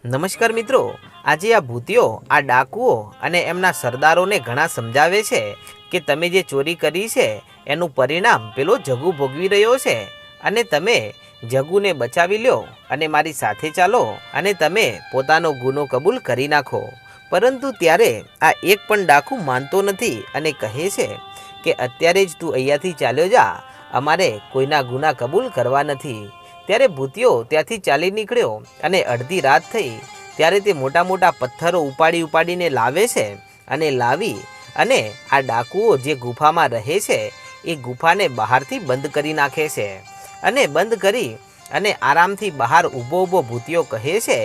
નમસ્કાર મિત્રો, આજે આ ભૂતિઓ, આ ડાકુઓ અને એમના સરદારોને ઘણા સમજાવે છે કે તમે જે ચોરી કરી છે, એનું પરિણામ પેલો જગુ ભોગવી રહ્યો છે. અને તમે જગુને બચાવી લ્યો અને મારી સાથે ચાલો અને તમે પોતાનો ગુનો કબૂલ કરી નાખો. પરંતુ ત્યારે આ એક પણ ડાકુ માનતો નથી અને કહે છે કે અત્યારે જ તું અહીંયાથી ચાલ્યો જા, અમારે કોઈના ગુના કબૂલ કરવા નથી. ત્યારે ભૂતિયો ત્યાંથી ચાલી નીકળ્યો અને અડધી રાત થઈ. ત્યારે તે મોટા મોટા પથ્થરો ઉપાડી ઉપાડીને લાવે છે અને લાવી અને આ ડાકુઓ જે ગુફામાં રહે છે, એ ગુફાને બહારથી બંધ કરી નાખે છે. અને બંધ કરી અને આરામથી બહાર ઊભો ઊભો ભૂતિયો કહે છે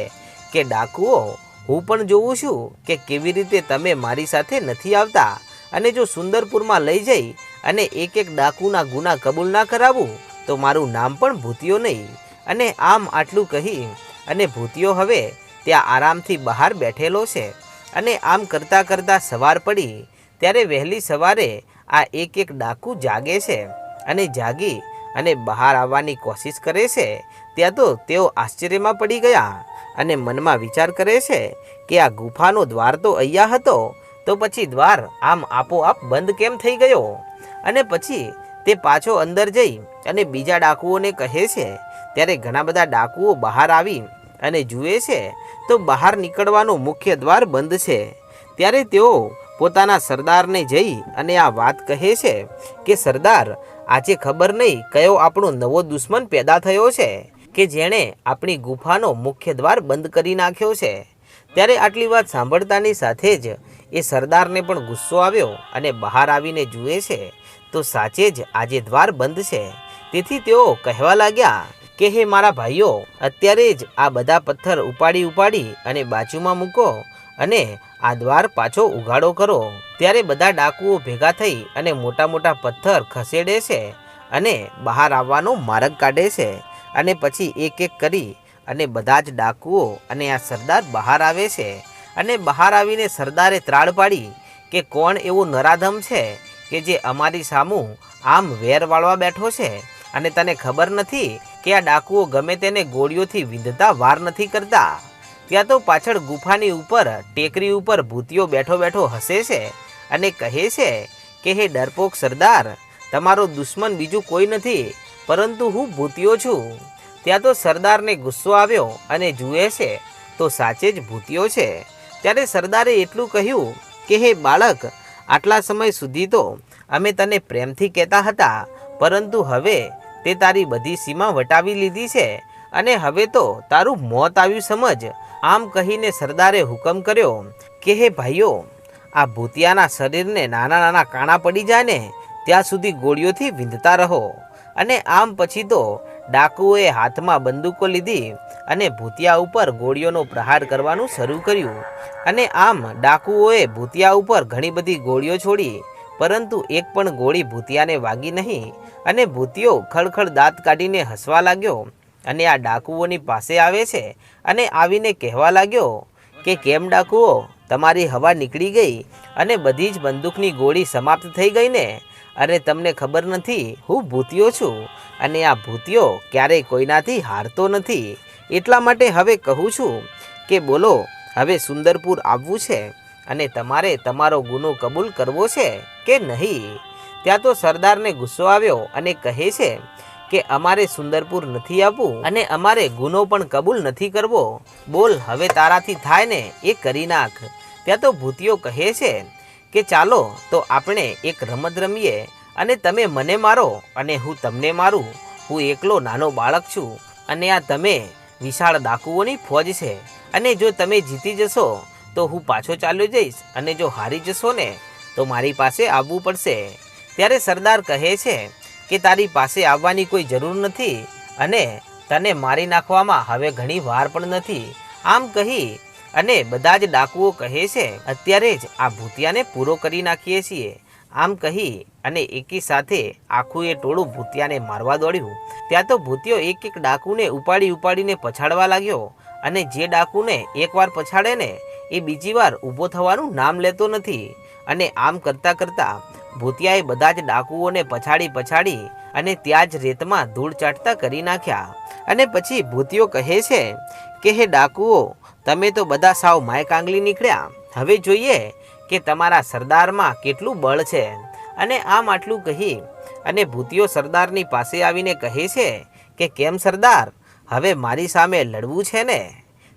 કે, ડાકુઓ, હું પણ જોઉં છું કે કેવી રીતે તમે મારી સાથે નથી આવતા અને જો સુંદરપુરમાં લઈ જઈ અને એક એક ડાકુના ગુના કબૂલ ના કરાવું તો મારું નામ પણ ભૂતિયો નહીં. અને આમ આટલું કહી, અને ભૂતિયો હવે ત્યાં આરામથી બહાર બેઠેલો છે. અને આમ કરતાં કરતાં સવાર પડી, ત્યારે વહેલી સવારે આ એક એક ડાકુ જાગે છે અને જાગી અને બહાર આવવાની કોશિશ કરે છે. ત્યાં તો તેઓ આશ્ચર્યમાં પડી ગયા અને મનમાં વિચાર કરે છે કે આ ગુફાનો દ્વાર તો અહીંયા હતો, તો પછી દ્વાર આમ આપોઆપ બંધ કેમ થઈ ગયો? અને પછી તે પાછો અંદર જઈ અને બીજા ડાકુઓને કહે છે, ત્યારે ઘણા બધા ડાકુઓ બહાર આવી અને જુએ છે, તો બહાર નીકળવાનું મુખ્ય દ્વાર બંધ છે. ત્યારે તેઓ પોતાના સરદારને જઈ અને આ વાત કહે છે કે, સરદાર, આજે ખબર નહીં કયો આપણો નવો દુશ્મન પેદા થયો છે, કે જેણે આપણી ગુફાનો મુખ્ય દ્વાર બંધ કરી નાખ્યો છે. ત્યારે આટલી વાત સાંભળતાની સાથે જ એ સરદારને પણ ગુસ્સો આવ્યો અને બહાર આવીને જુએ છે તો સાચે જ આજે દ્વાર બંધ છે. તેથી તેઓ કહેવા લાગ્યા કે, હે મારા ભાઈઓ, અત્યારે જ આ બધા પથ્થર ઉપાડી ઉપાડી અને બાજુમાં મૂકો અને આ દ્વાર પાછો ઉઘાડો કરો. ત્યારે બધા ડાકુઓ ભેગા થઈ અને મોટા મોટા પથ્થર ખસેડે છે અને બહાર આવવાનો માર્ગ કાઢે છે. અને પછી એક એક કરી અને બધા જ ડાકુઓ અને આ સરદાર બહાર આવે છે. અને બહાર આવીને સરદારે ત્રાળ પાડી કે, કોણ એવો નરાધમ છે? કે જે અમારી સામું આમ વેર વાળવા બેઠો છે અને તને ખબર નથી કે આ ડાકુઓ ગમે તેને ગોળીઓથી વિંધતા વાર નથી કરતા? ત્યાં તો પાછળ ગુફાની ઉપર, ટેકરી ઉપર ભૂતિયો બેઠો બેઠો હસે છે અને કહે છે કે, હે ડરપોક સરદાર, તમારો દુશ્મન બીજું કોઈ નથી, પરંતુ હું ભૂતિયો છું. ત્યાં તો સરદારને ગુસ્સો આવ્યો અને જુએ છે, તો સાચે જ ભૂતિયો છે. ત્યારે સરદારે એટલું કહ્યું કે, હે બાળક આટલા સમય સુધી તો અમે તને પ્રેમથી કહેતા હતા, પરંતુ હવે તે તારી બધી સીમા વટાવી લીધી છે અને હવે તો તારું મોત આવ્યું સમજ. આમ કહીને સરદારે હુકમ કર્યો કે, હે ભાઈઓ, આ ભૂતિયાના શરીરને નાના નાના કાણા પડી જાય ને, ત્યાં સુધી ગોળીઓથી વિંધતા રહો. અને આમ પછી તો ડાકુઓએ હાથમાં બંદૂકો લીધી અને ભૂતિયા ઉપર ગોળીઓનો પ્રહાર કરવાનું શરૂ કર્યું. અને આમ ડાકુઓએ ભૂતિયા ઉપર ઘણી બધી ગોળીઓ છોડી, પરંતુ એક પણ ગોળી ભૂતિયાને વાગી નહીં અને ભૂતિયો ખળખળ દાંત કાઢીને હસવા લાગ્યો. અને આ ડાકુઓની પાસે આવે છે અને આવીને કહેવા લાગ્યો કે, કેમ ડાકુઓ? તમારી હવા નીકળી ગઈ અને બધી જ બંદૂકની ગોળી સમાપ્ત થઈ ગઈ ને? અરે તમને ખબર નથી, હું ભૂતિયો છું અને આ ભૂતિયો ક્યારેય કોઈનાથી હારતો નથી. એટલા માટે હવે કહું છું કે બોલો, હવે સુંદરપુર આવવું છે અને તમારે તમારો ગુનો કબૂલ કરવો છે કે નહીં? ત્યાં તો સરદારને ગુસ્સો આવ્યો અને કહે છે કે અમારે સુંદરપુર નથી આવવું અને અમારે ગુનો પણ કબૂલ નથી કરવો. બોલ, હવે તારાથી થાય ને એ કરી નાખ. ત્યાં તો ભૂતિયો કહે છે કે ચાલો તો આપણે એક રમત રમીએ અને તમે મને મારો અને હું તમને મારું. હું એકલો નાનો બાળક છું અને આ તમે વિશાળ ડાકુઓની ફોજ છે. અને જો તમે જીતી જશો, તો હું પાછો ચાલ્યો જઈશ અને જો હારી જશો ને, તો મારી પાસે આવવું પડશે. ત્યારે સરદાર કહે છે કે તારી પાસે આવવાની કોઈ જરૂર નથી અને તને મારી નાખવામાં હવે ઘણી વાર પણ નથી. આમ કહી અને બધા જ ડાકુઓ કહે છે, અત્યારે જ આ ભૂતિયાને પૂરો કરી નાખીએ છીએ. આમ કહી અને એકી સાથે આખું એ ટોળું ભૂતિયાને મારવા દોડ્યું. ત્યાં તો ભૂતિયો એક એક ડાકુને ઉપાડી ઉપાડીને પછાડવા લાગ્યો અને જે ડાકુને એકવાર પછાડે ને, એ બીજી વાર ઊભો થવાનું નામ લેતો નથી. અને આમ કરતાં કરતાં ભૂતિયાએ બધા જ ડાકુઓને પછાડી પછાડી અને ત્યાં જ રેતમાં ધૂળ ચાટતા કરી નાખ્યા. અને પછી ભૂતિયો કહે છે કે, હે ડાકુઓ તમે તો બધા સાવ માય કાંગલી નીકળ્યા. હવે જોઈએ કે તમારા સરદારમાં કેટલું બળ છે. અને આમ આટલું કહી, અને ભૂતિયો સરદારની પાસે આવીને કહે છે કે, કેમ સરદાર? હવે મારી સામે લડવું છે ને?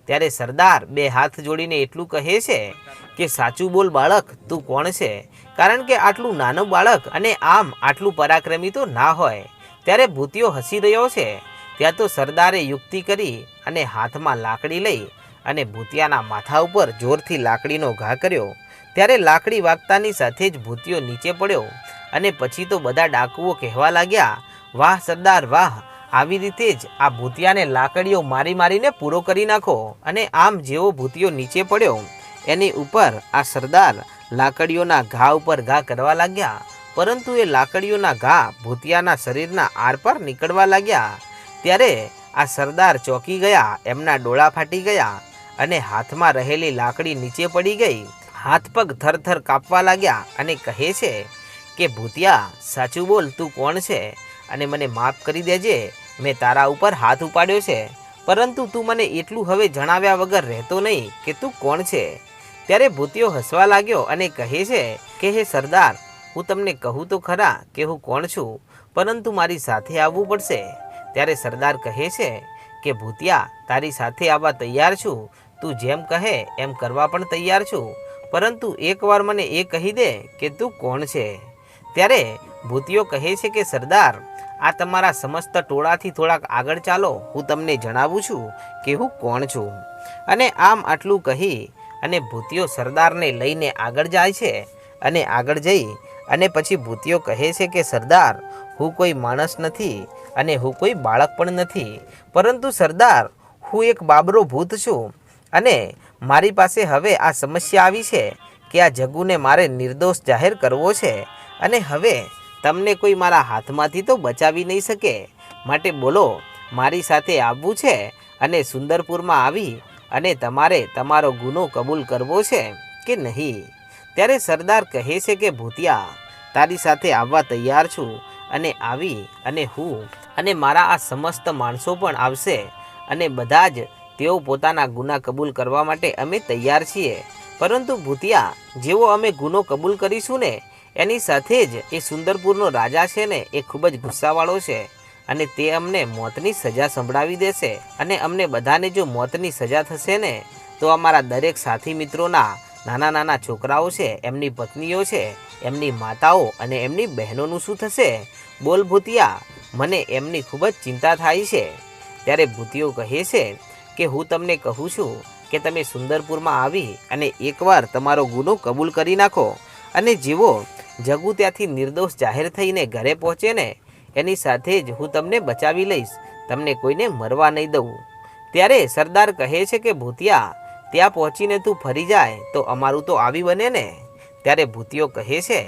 ત્યારે સરદાર બે હાથ જોડીને એટલું કહે છે કે, સાચું બોલ બાળક, તું કોણ છે? કારણ કે આટલું નાનું બાળક અને આમ આટલું પરાક્રમી તો ના હોય. ત્યારે ભૂતિયો હસી રહ્યો છે. ત્યાં તો સરદારે યુક્તિ કરી અને હાથમાં લાકડી લઈ અને ભૂતિયાના માથા ઉપર જોરથી લાકડીનો ઘા કર્યો. ત્યારે લાકડી વાગતાની સાથે જ ભૂતિયો નીચે પડ્યો અને પછી તો બધા ડાકુઓ કહેવા લાગ્યા, વાહ, સરદાર, વાહ, આવી રીતે જ આ ભૂતિયાને લાકડીઓ મારી મારીને પૂરો કરી નાખો. અને આમ જેવો ભૂતિયો નીચે પડ્યો, એની ઉપર આ સરદાર લાકડીઓના ઘા ઉપર ઘા કરવા લાગ્યા. પરંતુ એ લાકડીઓના ઘા ભૂતિયાના શરીરના આર પર નીકળવા લાગ્યા. ત્યારે આ સરદાર ચોંકી ગયા, એમના ડોળા ફાટી ગયા અને હાથમાં રહેલી લાકડી નીચે પડી ગઈ. હાથ પગ થરથર કાપવા લાગ્યા અને કહે છે કે, ભૂતિયા, સાચું બોલ, તું કોણ છે? અને મને માફ કરી દેજે, મેં તારા ઉપર હાથ ઉપાડ્યો છે. પરંતુ તું મને એટલું હવે જણાવ્યા વગર રહેતો નહીં કે તું કોણ છે. ત્યારે ભૂતિયો હસવા લાગ્યો અને કહે છે કે, હે સરદાર, હું તમને કહું તો ખરા કે હું કોણ છું, પરંતુ મારી સાથે આવવું પડશે. ત્યારે સરદાર કહે છે કે, ભૂતિયા, તારી સાથે આવવા તૈયાર છું તું જેમ કહે એમ કરવા પણ તૈયાર છું. પરંતુ એકવાર મને એ કહી દે કે તું કોણ છે? ત્યારે ભૂતિયો કહે છે કે, સરદાર, આ તમારા સમસ્ત ટોળાથી થોડાક આગળ ચાલો. હું તમને જણાવું છું કે હું કોણ છું. અને આમ આટલું કહી અને ભૂતિયો સરદારને લઈને આગળ જાય છે અને આગળ જઈ અને પછી ભૂતિયો કહે છે કે, સરદાર, હું કોઈ માણસ નથી અને હું કોઈ બાળક પણ નથી. પરંતુ સરદાર, હું એક બાબરો ભૂત છું. અને મારી પાસે હવે આ સમસ્યા આવી છે કે આ જગ્ગુને મારે નિર્દોષ જાહેર કરવો છે અને હવે તમને કોઈ મારા હાથમાંથી તો બચાવી નહીં શકે. માટે બોલો, મારી સાથે આવવું છે અને સુંદરપુરમાં આવી અને તમારે તમારો ગુનો કબૂલ કરવો છે કે નહીં? ત્યારે સરદાર કહે છે કે, ભૂતિયા, તારી સાથે આવવા તૈયાર છું અને આવી અને હું અને મારા આ સમસ્ત માણસો પણ આવશે અને બધા જ તેઓ પોતાના ગુના કબૂલ કરવા માટે અમે તૈયાર છીએ. પરંતુ ભૂતિયા, જેવો અમે ગુનો કબૂલ કરીશું ને, એની સાથે જ એ સુંદરપુરનો રાજા છે ને, એ ખૂબ જ ગુસ્સાવાળો છે અને તે અમને મોતની સજા સંભળાવી દેશે. અને અમને બધાને જો મોતની સજા થશે ને, તો અમારા દરેક સાથી મિત્રોના નાના નાના છોકરાઓ છે, એમની પત્નીઓ છે, એમની માતાઓ અને એમની બહેનોનું શું થશે? બોલ ભૂતિયા, મને એમની ખૂબ જ ચિંતા થાય છે. ત્યારે ભૂતિઓ કહે છે કે હું તમને કહું છું કે તમે સુંદરપુરમાં આવી અને એકવાર તમારો ગુનો કબૂલ કરી નાખો અને જેવો જગુ ત્યાંથી નિર્દોષ જાહેર થઈને ઘરે પહોંચે ને, એની સાથે જ હું તમને બચાવી લઈશ, તમને કોઈને મરવા નહીં દઉં. ત્યારે સરદાર કહે છે કે, ભૂતિયા, ત્યાં પહોંચીને તું ફરી જાય તો અમારું તો આવી બને ને. ત્યારે ભૂતિયો કહે છે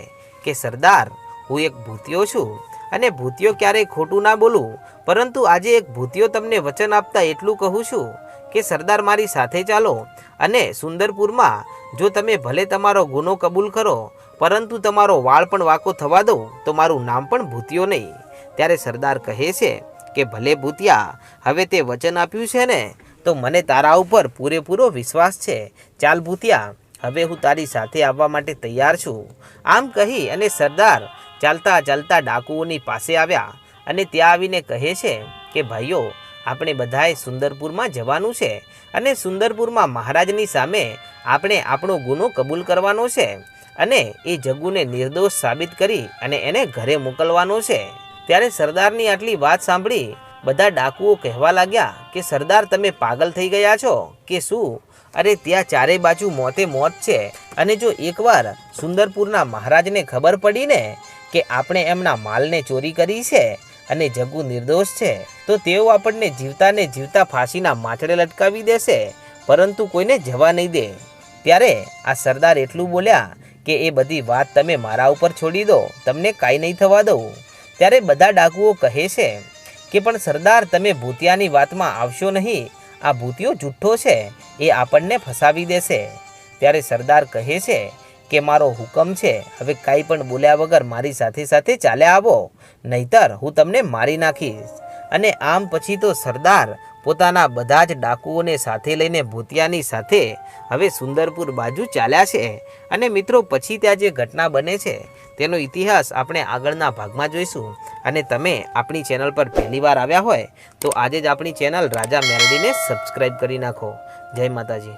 કે, સરદાર, હું એક ભૂતિયો છું અને ભૂતિયો ક્યારેય ખોટું ના બોલું, પરંતુ આજે એક ભૂતિયો તમને વચન આપતા એટલું કહું છું કે સરદાર મારી સાથે ચાલો અને સુંદરપુરમાં જો તમે ભલે તમારો ગુનો કબૂલ કરો, પરંતુ તમારો વાળ પણ વાકો થવા દો તો મારું નામ પણ ભૂતિયો નહીં. ત્યારે સરદાર કહે છે કે, ભલે ભૂતિયા, હવે તે વચન આપ્યું છે ને, તો મને તારા ઉપર પૂરેપૂરો વિશ્વાસ છે. ચાલ ભૂતિયા, હવે હું તારી સાથે આવવા માટે તૈયાર છું. આમ કહી અને સરદાર ચાલતા ચાલતા ડાકુઓની પાસે આવ્યા અને ત્યાં આવીને કહે છે કે, ભાઈઓ, આપણે બધાએ સુંદરપુરમાં જવાનું છે અને સુંદરપુરમાં મહારાજની સામે આપણે આપણો ગુનો કબૂલ કરવાનો છે અને એ જગ્ગુને નિર્દોષ સાબિત કરી અને એને ઘરે મોકલવાનો છે. ત્યારે સરદારની આટલી વાત સાંભળી બધા ડાકુઓ કહેવા લાગ્યા કે, સરદાર, તમે પાગલ થઈ ગયા છો? કે શું? અરે, ત્યાં ચારે બાજુ મોતે મોત છે અને જો એકવાર સુંદરપુરના મહારાજને ખબર પડી ને કે આપણે એમના માલને ચોરી કરી છે અને જગુ નિર્દોષ છે, તો તેઓ આપણને જીવતાને જીવતા ફાંસીના માછડે લટકાવી દેશે, પરંતુ કોઈને જવા નહીં દે. ત્યારે આ સરદાર એટલું બોલ્યા કે એ બધી વાત તમે મારા ઉપર છોડી દો, તમને કાંઈ નહીં થવા દઉં. ત્યારે બધા ડાકુઓ કહે છે કે પણ સરદાર, તમે ભૂતિયાની વાતમાં આવશો નહીં, આ ભૂતિયો જુઠ્ઠો છે, એ આપણને ફસાવી દેશે. ત્યારે સરદાર કહે છે કે મારો હુકમ છે, હવે કાંઈ પણ બોલ્યા વગર મારી સાથે સાથે ચાલ્યા આવો. નહીતર હું તમને મારી નાખીશ. અને આમ પછી તો સરદાર પોતાના બધા જ ડાકુઓને સાથે લઈને ભૂતિયાની સાથે હવે સુંદરપુર બાજુ ચાલ્યા છે. અને મિત્રો, પછી ત્યાં જે ઘટના બને છે, તેનો ઇતિહાસ આપણે આગળના ભાગમાં જોઈશું. અને તમે આપણી ચેનલ પર પહેલીવાર આવ્યા હોય, તો આજે જ આપણી ચેનલ રાજા મેલડીને સબસ્ક્રાઈબ કરી નાખો. જય માતાજી.